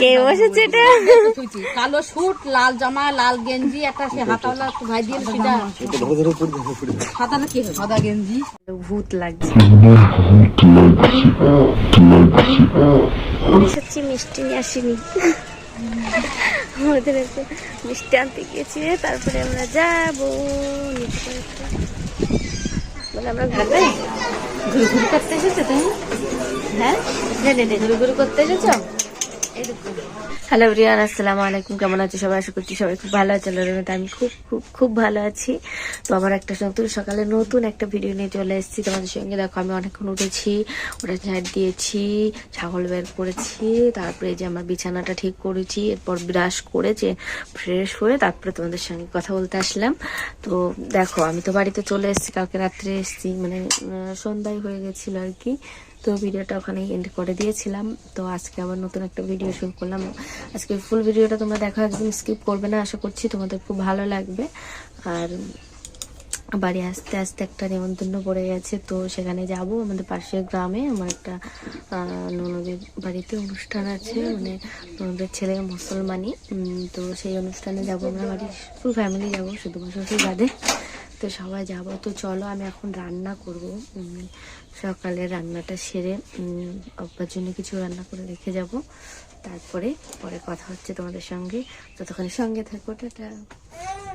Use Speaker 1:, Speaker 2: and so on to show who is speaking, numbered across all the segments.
Speaker 1: কে বসেছে এটা?
Speaker 2: কালো স্যুট লাল জামা লাল গেঞ্জি একটা সে হাতাওয়ালা ভাই দিয়ে সেটা হাতাটা কি সাদা গেঞ্জি।
Speaker 1: ভূত লাগছে। সত্যি মিষ্টি নিয়ে আসিনি। আমাদের একটু মিষ্টি আনতে গিয়েছি তারপরে আমরা যাব বলে আমরা ঘুরবে
Speaker 2: ঘুরে ঘুরে করতে এসেছ তুমি?
Speaker 1: হ্যাঁ?
Speaker 2: নে নে নে ঘুরে ঘুরে করতে এসেছ?
Speaker 1: হ্যালো রিয়ান আসসালামু আলাইকুম কেমন আছো? সবাই আশা করছি সবাই খুব ভালো আছে আমি খুব খুব খুব ভালো আছি। তো আবার একটা নতুন সকালে নতুন একটা ভিডিও নিয়ে চলে এসেছি। তোমাদের সঙ্গে দেখো, আমি অনেকক্ষণ উঠেছি, ওটা ঝাড় দিয়েছি, ছাগল বের করেছি, তারপরে যে আমার বিছানাটা ঠিক করেছি, এরপর ব্রাশ করে যে ফ্রেশ হয়ে তারপরে তোমাদের সঙ্গে কথা বলতে আসলাম। তো দেখো, আমি তো বাড়িতে চলে এসেছি, কালকে রাত্রে এসেছি মানে সন্ধ্যায় হয়ে গেছিল আর কি। তো ভিডিওটা ওখানে এন্ড করে দিয়েছিলাম। তো আজকে আবার নতুন একটা ভিডিও শুরু করলাম। আজকে ফুল ভিডিওটা তোমরা দেখো, একদম স্কিপ করবে না, আশা করছি তোমাদের খুব ভালো লাগবে। আর বাড়ি আসতে আসতে একটা নেমন্তন্ন পড়ে গেছে, তো সেখানে যাব আমাদের পাশের গ্রামে। আমার একটা ননদের বাড়িতে অনুষ্ঠান আছে মানে ননদের ছেলে মুসলমানি। তো সেই অনুষ্ঠানে যাব আমরা, বাড়ির ফুল ফ্যামিলি যাব শুধুমাত্র শ্বশুর বাদে। তো সবাই যাব। তো চলো, আমি এখন রান্না করব। সকালে রান্নাটা সেরে আব্বার জন্য কিছু রান্না করে রেখে যাব। তারপরে, পরে কথা হচ্ছে তোমাদের সঙ্গে। যতক্ষণ সঙ্গে থাকো, টাটা।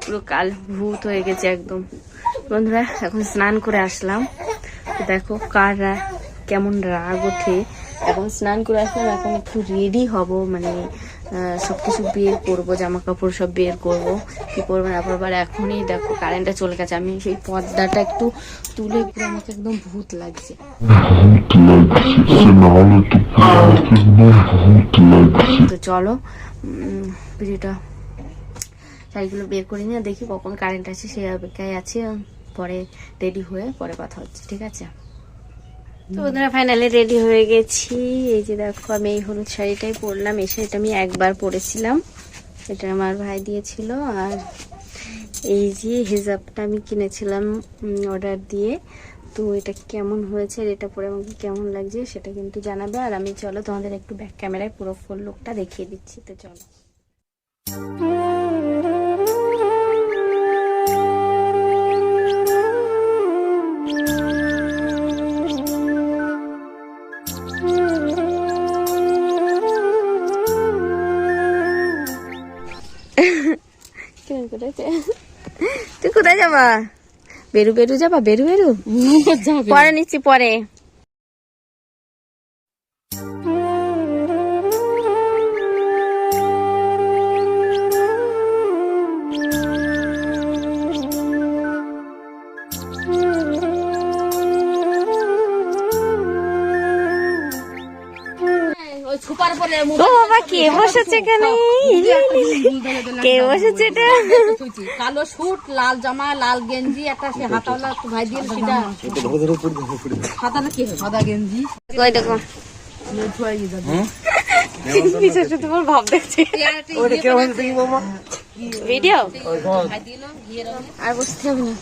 Speaker 1: পুরো কাল ভূত হয়ে গেছে একদম। বন্ধুরা, এখন স্নান করে আসলাম। দেখো, কার কেমন রাগ ওঠে। এখন স্নান করে আসলাম, এখন একটু রেডি হব। মানে আহ, সবকিছু বের করব জামা কাপড় সব বের করব। কি করব না আর এখনই দেখো কারেন্টটা চলে গেছে। আমি সেই পর্দাটা একটু তুলে পুরো আমাকে একদম ভূত লাগছে। তো চলো ভিডিওটা শাড়িগুলো বের করে নিয়ে দেখি কখন কারেন্ট আছে সেই অপেক্ষায় আছে পরে রেডি হয়ে পরে কথা হচ্ছে ঠিক আছে? তো বন্ধুরা ফাইনালি রেডি হয়ে গেছি। এই যে দেখো, আমি এই হলুদ শাড়িটাই পরলাম। এই শাড়িটা আমি একবার পরেছিলাম। এটা আমার ভাই দিয়েছিল। আর এই যে হিজাবটা আমি কিনেছিলাম অর্ডার দিয়ে। তো এটা কেমন হয়েছে, আর এটা পরে আমাকে কেমন লাগছে, সেটা কিন্তু জানাবে। আর আমি চলো তোমাদের একটু ব্যাক ক্যামেরায় পুরো ফুল লুকটা দেখিয়ে দিচ্ছি। তো চলো। করেছে তুই কোথায় যাবা? বেরু বেরু যাবা? বেরু বেরু? পরে নিচ্ছি পরে। ও বাবা কে বসেছে এখানে? কে বসেছে এটা?
Speaker 2: কালো স্যুট লাল জামা লাল গেঞ্জি একটা সে হাতাওয়ালা ভাই দিয়ে সেটা হাতাটা কি সাদা গেঞ্জি।
Speaker 1: কই দেখো। পিছনে তোমার ভাব দেখছে ভিডিও আর বসতে হবে না।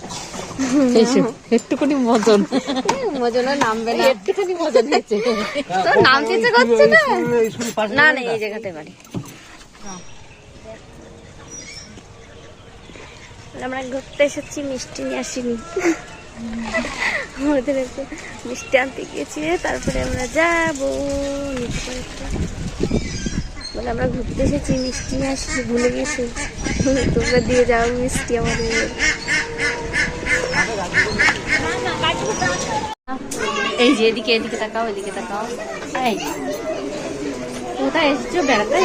Speaker 2: একটুখানি মজন।
Speaker 1: মজনা নামবে না।
Speaker 2: একটুখানি মজন
Speaker 1: করছে না? না না এই জায়গাতে বাড়ি। আমরা ঘুরতে এসেছি মিষ্টি নিয়ে আসিনি। আমাদের একটু মিষ্টি আনতে গিয়েছি তারপরে আমরা যাব। নিচে বলে আমরা ঘুরতে এসেছি মিষ্টি আসছি ভুলে গেছি। তোমরা দিয়ে যাও মিষ্টি আমাদের। এই যে এদিকে এদিকে তাকাও এদিকে তাকাও। এই কোথায় এসেছ? বেড়াতে?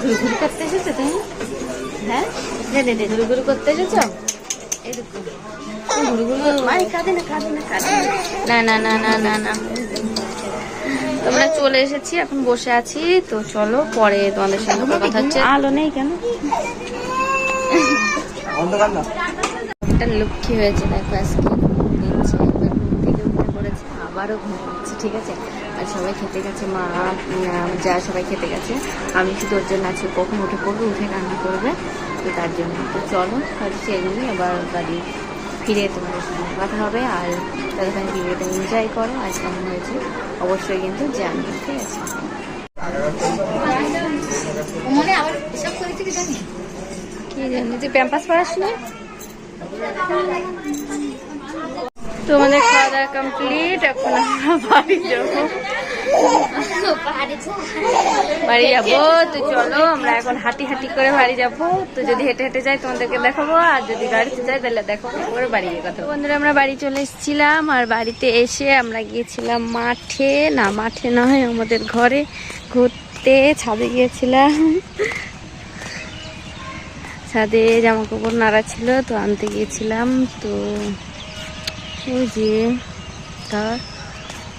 Speaker 1: ঘুরে ঘুরে করতে এসেছ তুমি? হ্যাঁ? নে নে নে ঘুরে ঘুরে করতে এসেছ? কাঁদে না কাঁদে না কাঁদে না না না না না না। তোমরা চলে এসেছি এখন বসে আছি। তো চলো পরে তোমাদের সঙ্গে কথা হচ্ছে। আলো নেই কেন? একটা লক্ষ্মী হয়েছে দেখো আজকে। দিচ্ছে থেকে উঠে পড়েছে আবারও ঘুমাচ্ছে ঠিক আছে? আর সবাই খেতে গেছে মা যা সবাই খেতে গেছে। আমি শুধু ওর জন্য আছি কখন উঠে পড়বে উঠে রান্না করবে তো তার জন্য। তো চলো সেই জন্যই আবার বাড়ি ফিরে তোমাদের সঙ্গে কথা হবে আর ততক্ষণ ভিডিওটা এনজয় করো আজ কেমন হয়েছে অবশ্যই কিন্তু জানি ঠিক আছে? জানি? তুই প্যাম্পাস পড়াস না তোমাদের খাওয়া দাওয়া কমপ্লিট এখন আমরা বাড়ি যাব। বাড়ি যাব, তো চলো, আমরা এখন হাঁটি হাঁটি করে বাড়ি যাব। তো যদি হেঁটে হেঁটে যাই, তোমাদেরকে দেখাবো, আর যদি গাড়িতে যাই, তাহলে দেখো করে বাড়ি কথা বন্ধুরা, আমরা বাড়ি চলে এসেছিলাম, আর বাড়িতে এসে আমরা গিয়েছিলাম মাঠে। না, মাঠে নয়, আমাদের ঘরে ঘুরতে ছাদে গিয়েছিলাম। ছাদে জামা কাপড় নাড়া ছিল, তো আনতে গিয়েছিলাম। তো ওই যে তা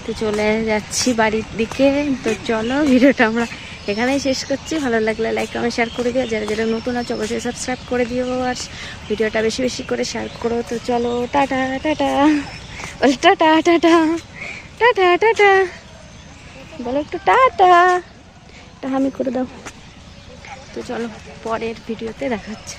Speaker 1: তো চলে যাচ্ছি বাড়ির দিকে। তো চলো, ভিডিওটা আমরা এখানেই শেষ করছি। ভালো লাগলে লাইক কমেন্ট শেয়ার করে দিও। যারা যারা নতুন আছে, অবশ্যই সাবস্ক্রাইব করে দিও। আর ভিডিওটা বেশি বেশি করে শেয়ার করো। তো চলো, টাটা টাটা। বল টাটা টাটা। Tata tata. বলো একটু টাটা। টা আমি করে দাও। তো চলো, পরের ভিডিওতে দেখাচ্ছে